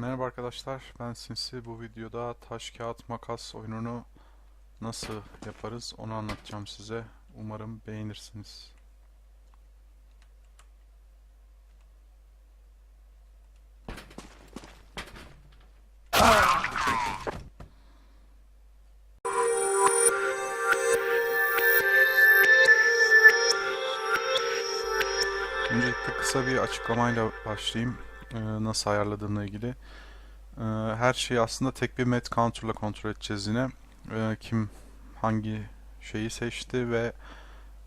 Merhaba arkadaşlar, ben Sinsi. Bu videoda taş, kağıt, makas oyununu nasıl yaparız onu anlatacağım size. Umarım beğenirsiniz. Öncelikle kısa bir açıklamayla başlayayım. Ee, nasıl ayarladığımla ilgili. Ee, her şeyi aslında tek bir met counter'la kontrol edeceğiz yine. Ee, kim hangi şeyi seçti ve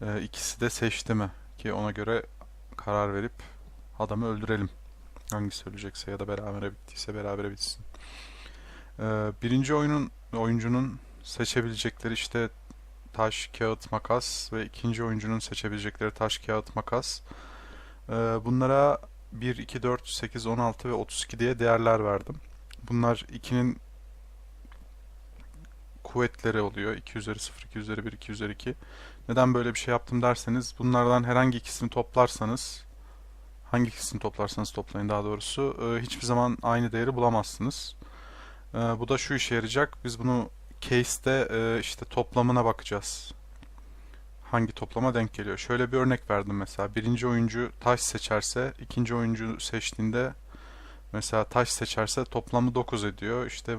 e, ikisi de seçti mi ki ona göre karar verip adamı öldürelim. Hangisi ölecekse ya da berabere bittiyse berabere bitsin. Birinci oyunun oyuncunun seçebilecekleri işte taş, kağıt, makas ve ikinci oyuncunun seçebilecekleri taş, kağıt, makas. Bunlara 1, 2, 4, 8, 16 ve 32 diye değerler verdim. Bunlar 2'nin kuvvetleri oluyor. 2 üzeri 0, 2 üzeri 1, 2 üzeri 2. Neden böyle bir şey yaptım derseniz bunlardan herhangi ikisini toplarsanız hangi ikisini toplarsanız toplayın daha doğrusu e, hiçbir zaman aynı değeri bulamazsınız. E, bu da şu işe yarayacak. Biz bunu case'te e, işte toplamına bakacağız. Hangi toplama denk geliyor. Şöyle bir örnek verdim mesela. Birinci oyuncu taş seçerse ikinci oyuncu seçtiğinde Mesela taş seçerse toplamı 9 ediyor. İşte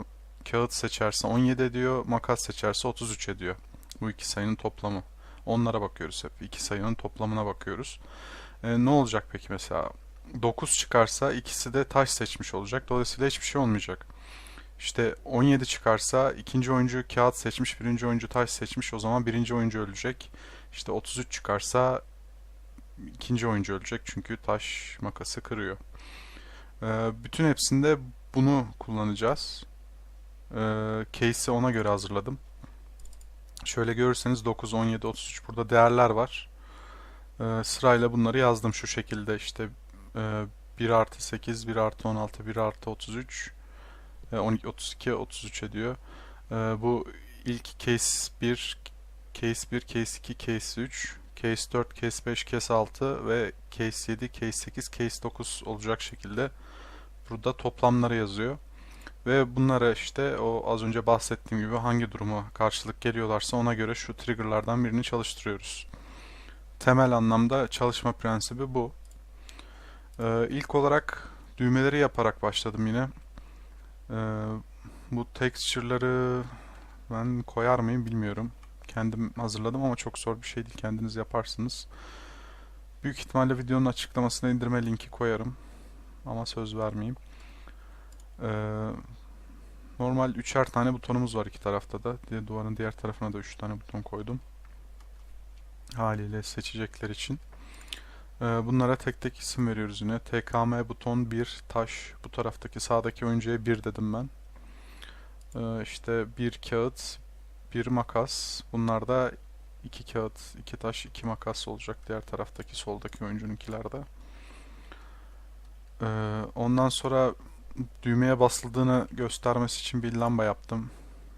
kağıt seçerse 17 ediyor. Makas seçerse 33 ediyor. Bu iki sayının toplamı. Onlara bakıyoruz hep. İki sayının toplamına bakıyoruz. Ee, ne olacak peki mesela? 9 çıkarsa ikisi de taş seçmiş olacak. Dolayısıyla hiçbir şey olmayacak. İşte 17 çıkarsa ikinci oyuncu kağıt seçmiş, birinci oyuncu taş seçmiş. O zaman birinci oyuncu ölecek. İşte 33 çıkarsa ikinci oyuncu ölecek çünkü taş makası kırıyor. Ee, bütün hepsinde bunu kullanacağız. Ee, case'i ona göre hazırladım. Şöyle görürseniz 9, 17, 33 burada değerler var. Ee, sırayla bunları yazdım şu şekilde işte e, 1 artı 8, 1 artı 16, 1 artı 33, e, 12, 32, 33 ediyor. Ee, bu ilk case 1, case 1, case 2, case 3, case 4, case 5, case 6 ve case 7, case 8, case 9 olacak şekilde burada toplamları yazıyor. Ve bunlara işte o az önce bahsettiğim gibi hangi duruma karşılık geliyorlarsa ona göre şu triggerlardan birini çalıştırıyoruz. Temel anlamda çalışma prensibi bu. Ee, ilk olarak düğmeleri yaparak başladım yine. Ee, bu texture'ları ben koyar mıyım bilmiyorum. Kendim hazırladım ama çok zor bir şey değil. Kendiniz yaparsınız. Büyük ihtimalle videonun açıklamasına indirme linki koyarım. Ama söz vermeyeyim. Ee, normal üçer tane butonumuz var iki tarafta da. Duvarın diğer tarafına da üç tane buton koydum. Haliyle seçecekler için. Ee, bunlara tek tek isim veriyoruz yine. TKM buton 1 taş. Bu taraftaki sağdaki oyuncuya 1 dedim ben. Ee, işte bir kağıt, bir makas. Bunlar da iki kağıt, iki taş, iki makas olacak. Diğer taraftaki soldaki oyuncununkilerde. Ee, ondan sonra düğmeye basıldığını göstermesi için bir lamba yaptım.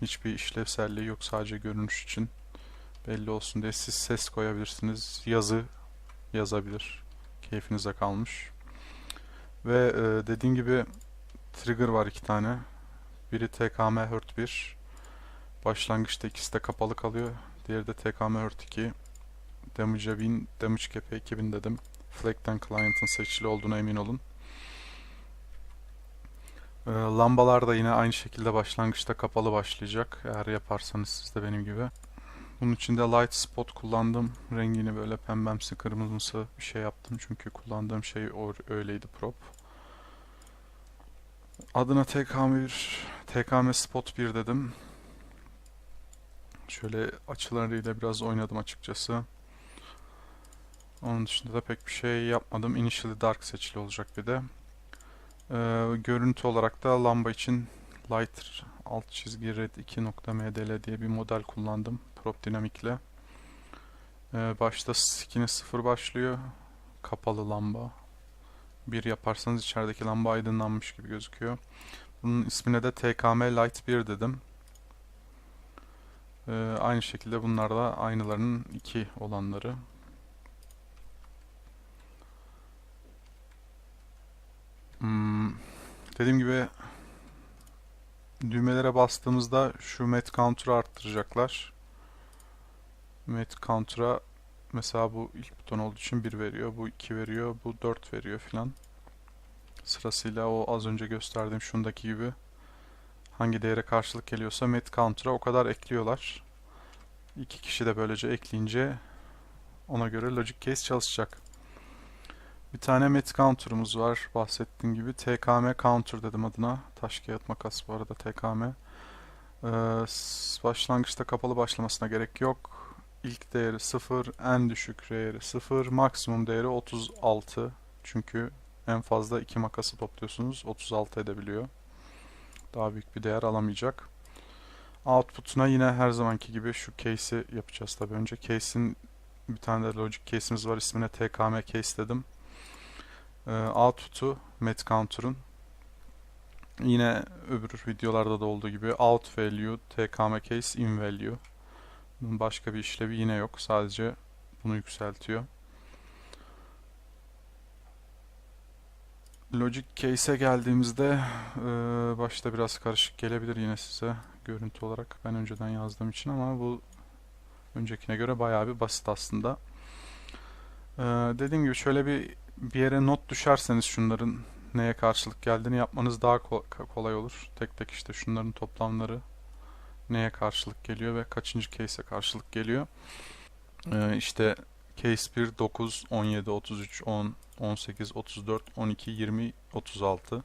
Hiçbir işlevselliği yok sadece görünüş için. Belli olsun diye siz ses koyabilirsiniz. Yazı yazabilir. Keyfinize kalmış. Ve e, dediğim gibi trigger var iki tane. Biri TKM Hurt 1. Başlangıçta ikisi de kapalı kalıyor. Diğeri de TKM Hurt 2. Damage'a 1000, Damage Cap'e 2000 dedim. Flag'den Client'ın seçili olduğuna emin olun. Ee, lambalar da yine aynı şekilde başlangıçta kapalı başlayacak. Eğer yaparsanız siz de benim gibi. Bunun için de light spot kullandım. Rengini böyle pembemsi kırmızımsı bir şey yaptım. Çünkü kullandığım şey öyleydi prop. Adına TKM1, TKM Spot 1 dedim. Şöyle açılarıyla biraz oynadım açıkçası. Onun dışında da pek bir şey yapmadım. Initially Dark seçili olacak bir de. Ee, görüntü olarak da lamba için Light alt çizgi red 2.mdl diye bir model kullandım. Prop Dynamic'le. Ee, başta skin'i 0 başlıyor. Kapalı lamba. 1 yaparsanız içerideki lamba aydınlanmış gibi gözüküyor. Bunun ismine de TKM Light 1 dedim. Ee, aynı şekilde bunlar da aynılarının 2 olanları. Hmm, Dediğim gibi düğmelere bastığımızda şu met counter'ı arttıracaklar. Met counter'a mesela bu ilk buton olduğu için 1 veriyor, bu 2 veriyor, bu 4 veriyor filan. Sırasıyla o az önce gösterdiğim şundaki gibi hangi değere karşılık geliyorsa met counter'a o kadar ekliyorlar. İki kişi de böylece ekleyince ona göre logic case çalışacak. Bir tane met counter'ımız var bahsettiğim gibi. TKM counter dedim adına. Taş kağıt makas bu arada TKM. Ee, başlangıçta kapalı başlamasına gerek yok. İlk değeri 0, en düşük değeri 0, maksimum değeri 36. Çünkü en fazla iki makası topluyorsunuz. 36 edebiliyor. Daha büyük bir değer alamayacak. Output'una yine her zamanki gibi şu case'i yapacağız tabii önce. Case'in bir tane de logic case'imiz var. İsmine TKM case dedim. Ee, output'u met counter'ın yine öbür videolarda da olduğu gibi out value tkm case in value bunun başka bir işlevi yine yok sadece bunu yükseltiyor logic case'e geldiğimizde e, başta biraz karışık gelebilir yine size görüntü olarak ben önceden yazdığım için ama bu öncekine göre bayağı bir basit aslında Ee, dediğim gibi şöyle bir bir yere not düşerseniz şunların neye karşılık geldiğini yapmanız daha ko- kolay olur. Tek tek işte şunların toplamları neye karşılık geliyor ve kaçıncı case'e karşılık geliyor. Ee, işte case 1 9 17 33 10 18 34 12 20 36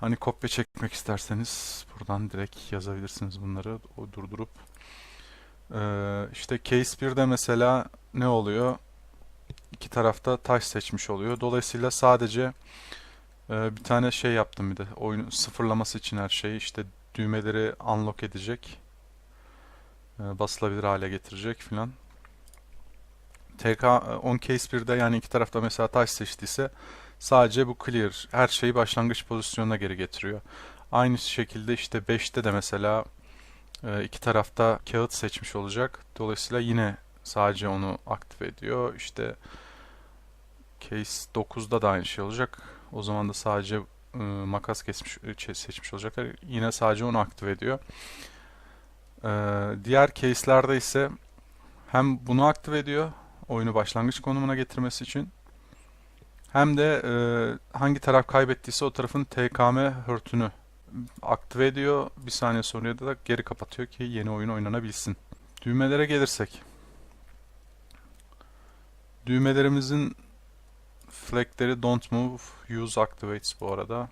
Hani kopya çekmek isterseniz buradan direkt yazabilirsiniz bunları o durdurup. Ee, işte case 1'de mesela ne oluyor? iki tarafta taş seçmiş oluyor. Dolayısıyla sadece e, bir tane şey yaptım bir de. Oyunu sıfırlaması için her şeyi işte düğmeleri unlock edecek. E, basılabilir hale getirecek filan. TK 10 case 1'de yani iki tarafta mesela taş seçtiyse sadece bu clear her şeyi başlangıç pozisyonuna geri getiriyor. Aynı şekilde işte 5'te de mesela e, iki tarafta kağıt seçmiş olacak. Dolayısıyla yine sadece onu aktif ediyor. İşte case 9'da da aynı şey olacak. O zaman da sadece e, makas kesmiş e, seçmiş olacaklar. Yine sadece onu aktif ediyor. E, diğer case'lerde ise hem bunu aktif ediyor oyunu başlangıç konumuna getirmesi için hem de e, hangi taraf kaybettiyse o tarafın TKM hörtünü aktive ediyor. Bir saniye sonra da geri kapatıyor ki yeni oyun oynanabilsin. Düğmelere gelirsek. Düğmelerimizin flagleri don't move, use activates bu arada.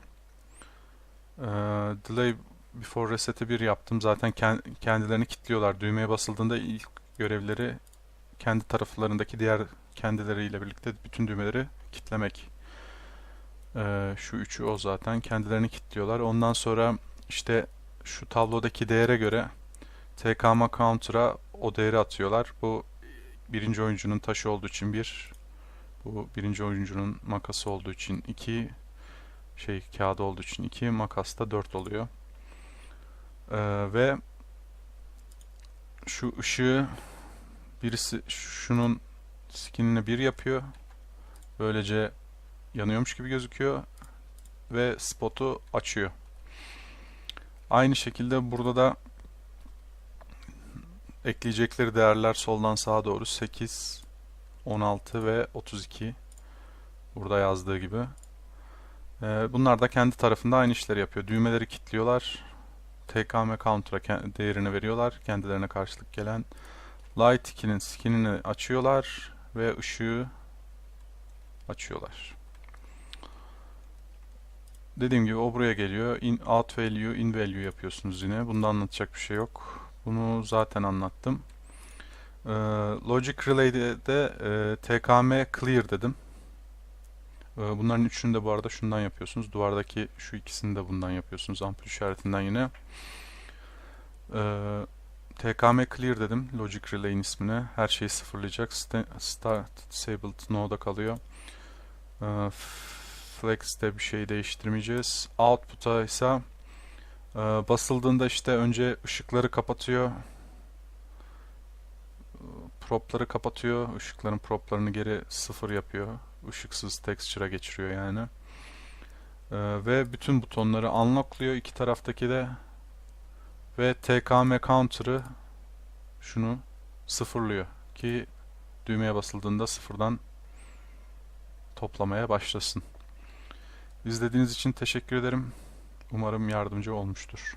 Ee, delay before reset'i 1 yaptım. Zaten kendilerini kilitliyorlar. Düğmeye basıldığında ilk görevleri kendi taraflarındaki diğer kendileriyle birlikte bütün düğmeleri kilitlemek. Ee, şu üçü o zaten. Kendilerini kilitliyorlar. Ondan sonra işte şu tablodaki değere göre TKM counter'a o değeri atıyorlar. Bu birinci oyuncunun taşı olduğu için bir, bu birinci oyuncunun makası olduğu için iki, şey kağıdı olduğu için iki, makas da dört oluyor. Ee, ve şu ışığı birisi şunun skinini bir yapıyor. Böylece yanıyormuş gibi gözüküyor ve spotu açıyor. Aynı şekilde burada da ekleyecekleri değerler soldan sağa doğru 8, 16 ve 32. Burada yazdığı gibi. Ee, bunlar da kendi tarafında aynı işleri yapıyor. Düğmeleri kilitliyorlar. TKM counter'a değerini veriyorlar. Kendilerine karşılık gelen. Light 2'nin skinini açıyorlar ve ışığı açıyorlar. Dediğim gibi o buraya geliyor. In, out value, in value yapıyorsunuz yine. Bunda anlatacak bir şey yok. Bunu zaten anlattım. Ee, Logic Relay'de de e, TKM Clear dedim. Ee, bunların üçünü de bu arada şundan yapıyorsunuz. Duvardaki şu ikisini de bundan yapıyorsunuz. Ampul işaretinden yine. Ee, TKM Clear dedim. Logic Relay'in ismine. Her şeyi sıfırlayacak. Start Disabled No'da kalıyor. Ee, Flex'te bir şey değiştirmeyeceğiz. Output'a ise ee, basıldığında işte önce ışıkları kapatıyor. Propları kapatıyor. Işıkların proplarını geri sıfır yapıyor. Işıksız texture'a geçiriyor yani. Ee, ve bütün butonları unlockluyor iki taraftaki de ve TKM counter'ı şunu sıfırlıyor ki düğmeye basıldığında sıfırdan toplamaya başlasın. İzlediğiniz için teşekkür ederim. Umarım yardımcı olmuştur.